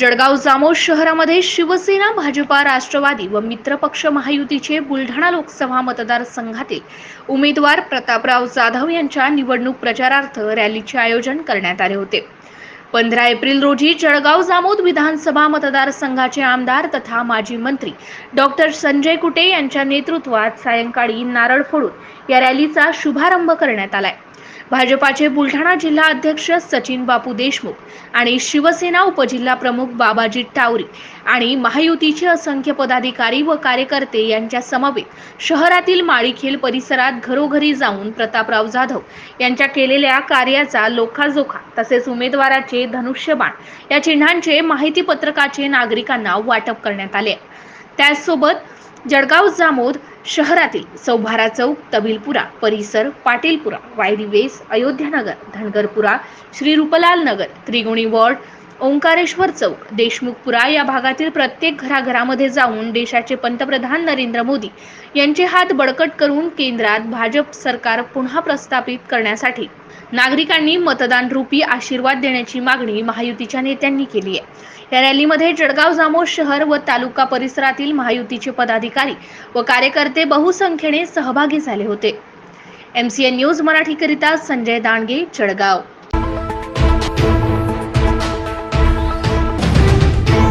जळगाव जामोद शहरामध्ये शिवसेना भाजपा राष्ट्रवादी व मित्रपक्ष महायुतीचे बुलढाणा लोकसभा मतदारसंघातील उमेदवार प्रतापराव जाधव यांच्या निवडणूक प्रचारार्थ रॅलीचे आयोजन करण्यात आले होते. पंधरा एप्रिल रोजी जळगाव जामोद विधानसभा मतदारसंघाचे आमदार तथा माजी मंत्री डॉक्टर संजय कुटे यांच्या नेतृत्वात सायंकाळी नारळ फोडून या रॅलीचा शुभारंभ करण्यात आलाय. भाजपाचे बुलढाणा जिल्हा अध्यक्ष सचिन बापू देशमुख आणि शिवसेना उपजिल्हा प्रमुख बाबाजी टावरी आणि महायुतीचे असंख्य पदाधिकारी व कार्यकर्ते यांच्या समवेत शहरातील माळीखेल परिसरात घरोघरी जाऊन प्रतापराव जाधव यांच्या केलेल्या कार्याचा लोखाजोखा तसेच उमेदवाराचे धनुष्यबाण या चिन्हांचे माहिती पत्रकाचे नागरिकांना वाटप करण्यात आले. त्याचसोबत जळगाव जामोद शहरातील सौभारा चौक तबिलपुरा परिसर पाटीलपुरा वायरी वेस अयोध्यानगर धनगरपुरा श्री रुपलाल नगर त्रिगुणी वॉर्ड ओंकारेश्वर चौक देशमुखपुरा या भागातील प्रत्येक घराघरामध्ये जाऊन देशाचे पंतप्रधान नरेंद्र मोदी यांचे हात बळकट करून केंद्रात भाजप सरकार पुन्हा प्रस्थापित करण्यासाठी नागरिकांनी मतदान रूपी आशीर्वाद देण्याची मागणी महायुतीच्या नेत्यांनी केली आहे. या रॅलीमध्ये जळगाव जामोद शहर व तालुका परिसरातील महायुतीचे पदाधिकारी व कार्यकर्ते बहुसंख्येने सहभागी झाले होते. एमसीएन न्यूज मराठीकरिता संजय दांडगे जळगाव.